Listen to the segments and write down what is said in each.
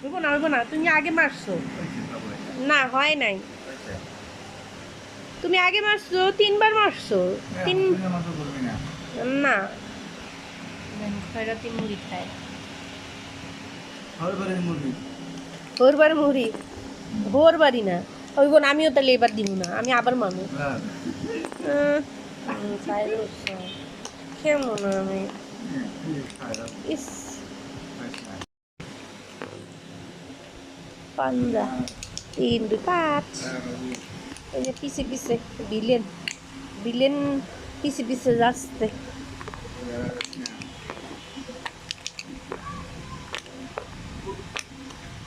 হইব না হইব না, তুমি আগে মারছো। না, হয় নাই। তুমি আগে মারছো, তিনবার মারছো। তিন না। খয়রাতি মুড়ি। খায় মুড়ি ওর না। হইব না, আমিও তাহলে এবার দিব না, আমি আবার মানুষ কেমন আমি? ইস। পাঞ্জা। তিন, দুই, পাঁচ। এই যে পিছে পিছে, বিলেন। বিলেন পিছে পিছে যাচ্ছে।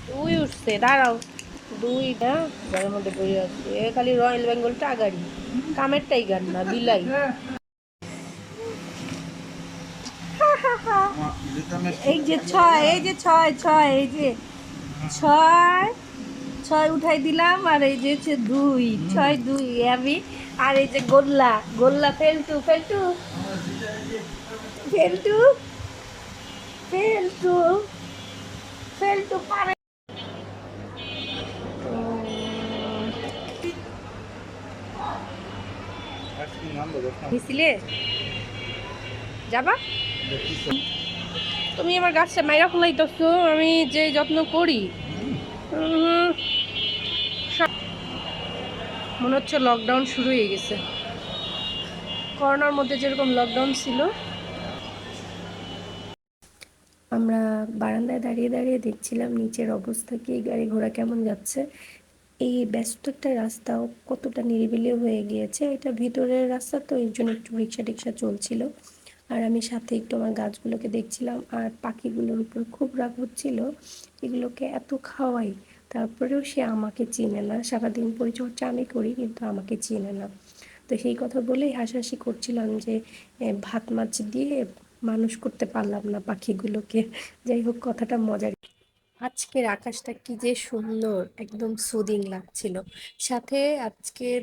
দুই উঠছে, দাঁড়াও। দুইটা ঘরের মধ্যে পড়ে আছে। এ খালি রয়্যাল বেঙ্গল টাগারি। কামের টাইগার না, বিলাই। এই যে ছয়, এই যে ছয় ছয়, এই যে ছয় ছয় উঠাই দিলাম আর এই যে হচ্ছে দুই ছয় দুই আমি আর এই যে গোল্লা গোল্লা ফেলটু ফেলটু ফেলটু ফেলটু ফেলটু পারে। যাবা? তুমি আমার গাছটা মাইরা ফেলাইতেছো, আমি যে যত্ন করি। মনে হচ্ছে লকডাউন শুরু হয়ে গেছে। করোনার মধ্যে যেরকম লকডাউন ছিল, আমরা বারান্দায় দাঁড়িয়ে দাঁড়িয়ে দেখছিলাম নিচের অবস্থা, কি গাড়ি ঘোড়া কেমন যাচ্ছে। এই ব্যস্ত একটা রাস্তাও কতটা নিরিবিলি হয়ে গিয়েছে, এটা ভিতরের রাস্তা তো এর জন্য একটু রিক্সা টিক্সা চলছিল। আর আমি সাথে একটু আমার গাছগুলোকে দেখছিলাম, আর পাখিগুলোর উপর খুব রাগ হচ্ছিল। এগুলোকে এত খাওয়াই, তারপরেও সে আমাকে চিনে না। সারাদিন পরিচর্যা আমি করি, কিন্তু আমাকে চিনে না। তো সেই কথা বলেই হাসাহাসি করছিলাম যে ভাত মাছ দিয়ে মানুষ করতে পারলাম না পাখিগুলোকে। যাই হোক, কথাটা মজার। আজকের আকাশটা কি যে সুন্দর, একদম সুদিং লাগছিল। সাথে আজকের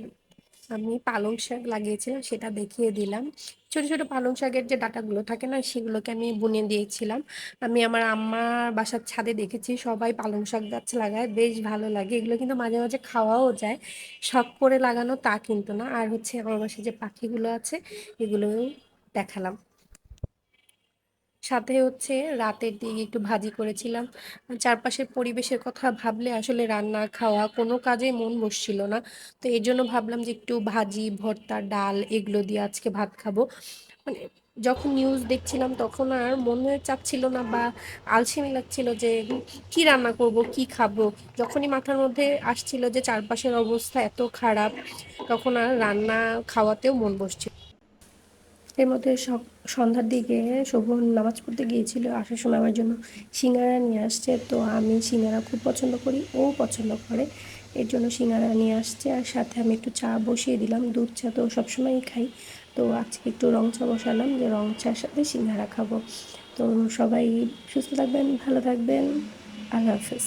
আমি পালং শাক লাগিয়েছিলাম, সেটা দেখিয়ে দিলাম। ছোট ছোট পালং শাকের যে ডাটাগুলো থাকে না, সেগুলোকে আমি বুনে দিয়েছিলাম। আমি আমার আম্মার বাসার ছাদে দেখেছি, সবাই পালং শাক গাছ লাগায়, বেশ ভালো লাগে। এগুলো কিন্তু মাঝে মাঝে খাওয়াও যায়। শখ করে লাগানো তা কিন্তু না। আর হচ্ছে আমার বাসায় যে পাখিগুলো আছে, এগুলোও দেখালাম। সাথে হচ্ছে রাতের দিকে একটু ভাজি করেছিলাম। চারপাশের পরিবেশের কথা ভাবলে আসলে রান্না, খাওয়া কোনো কাজে মন বসছিল না। তো এই জন্য ভাবলাম যে একটু ভাজি, ভর্তা, ডাল এগুলো দিয়ে আজকে ভাত খাব। মানে যখন নিউজ দেখছিলাম তখন আর মনে চাচ্ছিল না বা আলসেমি লাগছিল যে কি রান্না করব, কি খাব? যখনই মাথার মধ্যে আসছিল যে চারপাশের অবস্থা এত খারাপ, তখন আর রান্না খাওয়াতেও মন বসছিল এর মধ্যে সন্ধ্যার দিকে শোভন নামাজ পড়তে গিয়েছিল, আসার সময় আমার জন্য সিঙ্গারা নিয়ে আসছে। তো আমি সিঙ্গারা খুব পছন্দ করি, ও পছন্দ করে। এর জন্য সিঙ্গারা নিয়ে আসছে আর সাথে আমি একটু চা বসিয়ে দিলাম, দুধ চা তো সবসময়ই খাই। তো আজকে একটু রং চা বসালাম, যে রং চার সাথে সিঙ্গারা খাব। তো সবাই সুস্থ থাকবেন, ভালো থাকবেন, আল্লাহ হাফেজ।